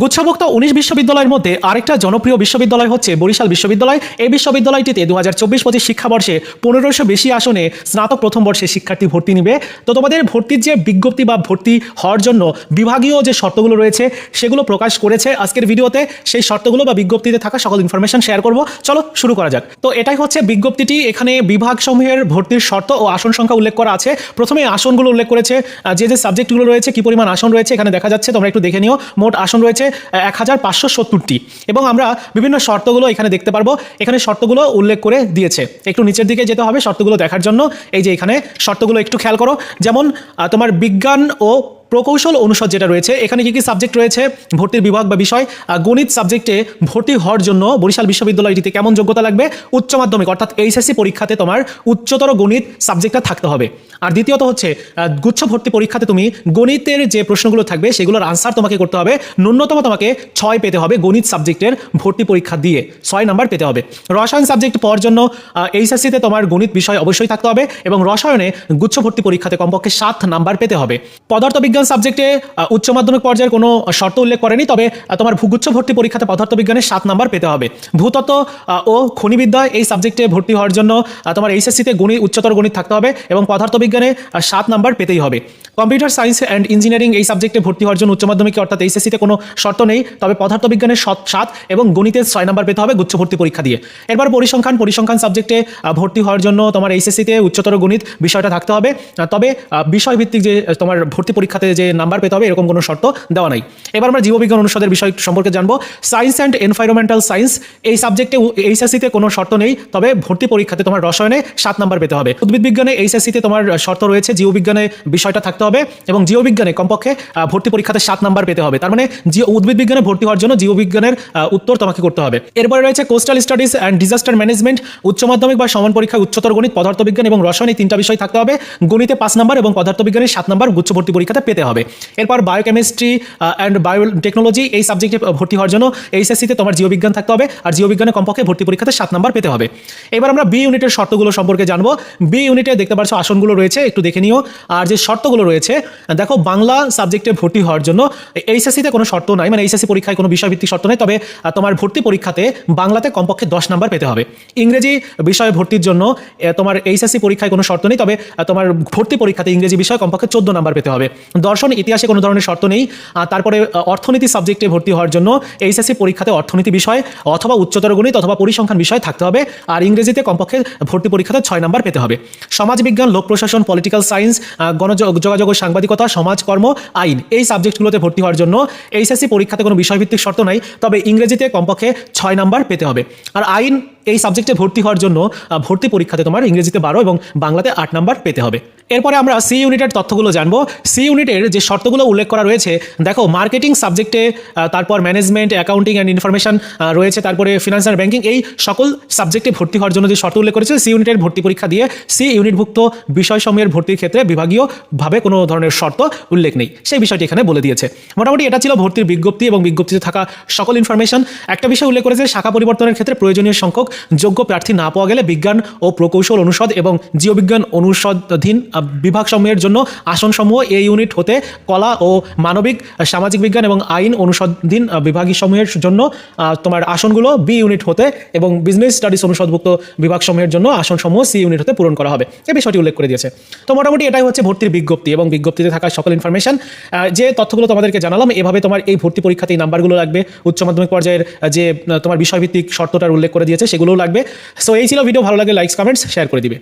গুচ্ছাভুক্ত উনিশ বিশ্ববিদ্যালয়ের মধ্যে আরেকটা জনপ্রিয় বিশ্ববিদ্যালয় হচ্ছে বরিশাল বিশ্ববিদ্যালয়। এই বিশ্ববিদ্যালয়টিতে দু হাজার চব্বিশ পঁচিশ শিক্ষাবর্ষে পনেরোশো বেশি আসনে স্নাতক প্রথম বর্ষে শিক্ষার্থী ভর্তি নিবে। তো তোমাদের ভর্তির যে বিজ্ঞপ্তি বা ভর্তি হওয়ার জন্য বিভাগীয় যে শর্তগুলো রয়েছে, সেগুলো প্রকাশ করেছে আজকের ভিডিওতে। সেই শর্তগুলো বা বিজ্ঞপ্তিতে থাকা সকল ইনফরমেশন শেয়ার করব। চলো শুরু করা যাক। তো এটাই হচ্ছে বিজ্ঞপ্তিটি। এখানে বিভাগসমূহের ভর্তির শর্ত ও আসন সংখ্যা উল্লেখ করা আছে। প্রথমে আসনগুলো উল্লেখ করেছে। যে যে সাবজেক্টগুলো রয়েছে, কি পরিমাণ আসন রয়েছে, এখানে দেখা যাচ্ছে। তোমরা একটু দেখে নিও। মোট আসন রয়েছে এক হাজার পাঁচশো সত্তরটি। এবং আমরা বিভিন্ন শর্তগুলো এখানে দেখতে পারব। এখানে শর্তগুলো উল্লেখ করে দিয়েছে। একটু নিচের দিকে যেতে হবে শর্তগুলো দেখার জন্য। এই যে এখানে শর্তগুলো একটু খেয়াল করো। যেমন তোমার বিজ্ঞান ও প্রকৌশল অনুষদ যেটা রয়েছে, এখানে কি কি সাবজেক্ট রয়েছে? ভর্তির বিভাগ বা বিষয়। গণিত সাবজেক্টে ভর্তি হওয়ার জন্য বরিশাল বিশ্ববিদ্যালয়টিতে কেমন যোগ্যতা লাগবে? উচ্চ মাধ্যমিক, অর্থাৎ এইচএসসি পরীক্ষাতে তোমার উচ্চতর গণিত সাবজেক্টটা থাকতে হবে। আর দ্বিতীয়ত হচ্ছে গুচ্ছ ভর্তি পরীক্ষাতে তুমি গণিতের যে প্রশ্নগুলো থাকবে, সেগুলোর আনসার তোমাকে করতে হবে। ন্যূনতম তোমাকে ছয় পেতে হবে গণিত সাবজেক্টের ভর্তি পরীক্ষা দিয়ে। ছয় নাম্বার পেতে হবে। রসায়ন সাবজেক্ট পাওয়ার জন্য এইচএসসিতে তোমার গণিত বিষয় অবশ্যই থাকতে হবে এবং রসায়নে গুচ্ছ ভর্তি পরীক্ষাতে কমপক্ষে সাত নাম্বার পেতে হবে। পদার্থবিজ্ঞান সাবজেক্টে উচ্চ মাধ্যমিক পর্যায়ের কোনো শর্ত উল্লেখ করেনি, তবে তোমার ভূগুচ্ছ ভর্তি পরীক্ষাতে পদার্থবিজ্ঞানে সাত নাম্বার পেতে হবে। ভূতত্ত্ব ও খনিবিদ্যা এই সাবজেক্টে ভর্তি হওয়ার জন্য তোমার এইচএসসিতে গণিত, উচ্চতর গণিত থাকতে হবে এবং পদার্থবিজ্ঞানে সাত নাম্বার পেতেই হবে। কম্পিউটার সায়েন্স অ্যান্ড ইঞ্জিনিয়ারিং এই সাবজেক্টে ভর্তি হওয়ার জন্য উচ্চ মাধ্যমিকে অর্থাৎ এইচএসসিতে কোনো শর্ত নেই, তবে পদার্থবিজ্ঞানের সাত এবং গণিতে ছয় নাম্বার পেতে হবে গুচ্ছ ভর্তি পরীক্ষা দিয়ে। এরপর পরিসংখ্যান পরিসংখ্যান সাবজেক্টে ভর্তি হওয়ার জন্য তোমার এইচএসসিতে উচ্চতর গণিত বিষয়টা থাকতে হবে। তবে বিষয়ভিত্তিক যে তোমার ভর্তি পরীক্ষাতে যে নাম্বার পেতে হবে, এরকম কোনো শর্ত দেওয়া নাই। এবার আমরা জীববিজ্ঞান অনুষদের বিষয় সম্পর্কে জানব। সায়েন্স অ্যান্ড এনভায়রনমেন্টাল সায়েন্স এই সাবজেক্টে এইচএসসিতে কোনো শর্ত নেই, তবে ভর্তি পরীক্ষাতে তোমার রসায়নে সাত নাম্বার পেতে হবে। উদ্ভিদ বিজ্ঞানে এইচএসসিতে তোমার শর্ত রয়েছে, জীববিজ্ঞানে বিষয়টা থাকতে হবে এবং জীববিজ্ঞানে কমপক্ষে ভর্তি পরীক্ষাতে সাত নাম্বার পেতে হবে। তার মানে উদ্ভিদ বিজ্ঞানে ভর্তি হওয়ার জন্য জীববিজ্ঞানের উত্তর তোমাকে করতে হবে। এরপরে রয়েছে coastal studies and disaster management উচ্চ মাধ্যমিক বা সমান পরীক্ষায় উচ্চতর গণিত, পদার্থবিজ্ঞান এবং রসায়ন এই তিনটা বিষয় থাকতে হবে। গণিতে পাঁচ নাম্বার এবং পদার্থবিজ্ঞানে সাত নাম্বার গুচ্ছ ভর্তি পরীক্ষাতে পেতে হবে। এরপর বায়োকেমিস্ট্রি অ্যান্ড বায়ো টেকনোলজি এই সাবজেক্টে ভর্তি হওয়ার জন্য এইচএসসিতে তোমার জীববিজ্ঞান থাকতে হবে আর জীববিজ্ঞানে কমপক্ষে ভর্তি পরীক্ষাতে সাত নাম্বার পেতে হবে। এবার আমরা বি ইউনিটের শর্তগুলো সম্পর্কে জানব। বি ইউনিটে দেখতে পাচ্ছ আসনগুলো রয়েছে, একটু দেখে নিও। আর যে শর্তগুলো রয়েছে, দেখো বাংলা সাবজেক্টে ভর্তি হওয়ার জন্য এইচএসসিতে কোনো শর্ত নাই মানে এইচএসসি পরীক্ষায় কোনো বিষয়ভিত্তিক শর্ত নেই, তবে তোমার ভর্তি পরীক্ষাতে বাংলাতে কমপক্ষে দশ নাম্বার পেতে হবে। ইংরেজি বিষয়ে ভর্তির জন্য তোমার এইচএসসি পরীক্ষায় কোনো শর্ত নেই, তবে তোমার ভর্তি পরীক্ষাতে ইংরেজি বিষয়ে কমপক্ষে চোদ্দ নাম্বার পেতে হবে। দর্শন, ইতিহাসে কোনো ধরনের শর্ত নেই। তারপরে অর্থনীতি সাবজেক্টে ভর্তি হওয়ার জন্য এইচএসসি পরীক্ষাতে অর্থনীতি বিষয় অথবা উচ্চতর গণিত অথবা পরিসংখ্যান বিষয় থাকতে হবে। আর ইংরেজিতে কমপক্ষে ভর্তি পরীক্ষাতে ছয় নাম্বার পেতে হবে। সমাজবিজ্ঞান লোক প্রশাসন পলিটিক্যাল সায়েন্স গণযোগাযোগ ও সাংবাদিকতা সমাজকর্ম আইন এই সাবজেক্টগুলোতে ভর্তি হওয়ার জন্য এইচএসসি পরীক্ষাতে কোনো বিষয়ভিত্তিক শর্ত নাই। তবে ইংরেজিতে কমপক্ষে ছয় নাম্বার পেতে হবে। আর আইন এই সাবজেক্টে ভর্তি হওয়ার জন্য ভর্তি পরীক্ষাতে তোমার ইংরেজিতে বারো এবং বাংলাতে আট নাম্বার পেতে হবে। এরপরে আমরা সি ইউনিটের তথ্যগুলো জানব। সি ইউনিটের যে শর্তগুলো উল্লেখ করা রয়েছে, দেখো মার্কেটিং সাবজেক্টে তারপর ম্যানেজমেন্ট অ্যাকাউন্টিং অ্যান্ড ইনফরমেশন রয়েছে, তারপরে ফিনান্স অ্যান্ড ব্যাঙ্কিং এই সকল সাবজেক্টে ভর্তি হওয়ার জন্য যে শর্ত উল্লেখ করেছে সি ইউনিটের ভর্তি পরীক্ষা দিয়ে সি ইউনিটভুক্ত বিষয়সমূহের ভর্তির ক্ষেত্রে বিভাগীয়ভাবে কোনো ধরনের শর্ত উল্লেখ নেই। সেই বিষয়টি এখানে বলে দিয়েছে। মোটামুটি এটা ছিল ভর্তির বিজ্ঞপ্তি এবং বিজ্ঞপ্তিতে থাকা সকল ইনফরমেশন একটা বিষয় উল্লেখ করেছে, শাখা পরিবর্তনের ক্ষেত্রে প্রয়োজনীয় সংখ্যক যোগ্য প্রার্থী না পাওয়া গেলে বিজ্ঞান ও প্রকৌশল অনুষদ এবং জীববিজ্ঞান অনুষদাধীন বিভাগসমূহের জন্য আসনসমূহ এ ইউনিট হতে কলা ও মানবিক, সামাজিক বিজ্ঞান এবং আইন অনুষদধীন বিভাগসমূহের জন্য তোমার আসনগুলো বি ইউনিট হতে এবং বিজনেস স্টাডিজ অনুষদভুক্ত বিভাগসমূহের জন্য আসনসমূহ সি ইউনিট হতে পূরণ করা হবে। এই বিষয়টি উল্লেখ করে দিয়েছে। তো মোটামুটি এটাই হচ্ছে ভর্তির বিজ্ঞপ্তি এবং বিজ্ঞপ্তিতে থাকা সকল ইনফরমেশন যে তথ্যগুলো তোমাদেরকে জানালাম, এভাবে তোমার এই ভর্তি পরীক্ষাতে এই নাম্বারগুলো লাগবে। উচ্চ মাধ্যমিক পর্যায়ের যে তোমার বিষয়ভিত্তিক শর্তটার উল্লেখ করে দিয়েছে সেগুলোও লাগবে। সো এই ছিল ভিডিও ভালো লাগে লাইকস কমেন্টস শেয়ার করে দিবে।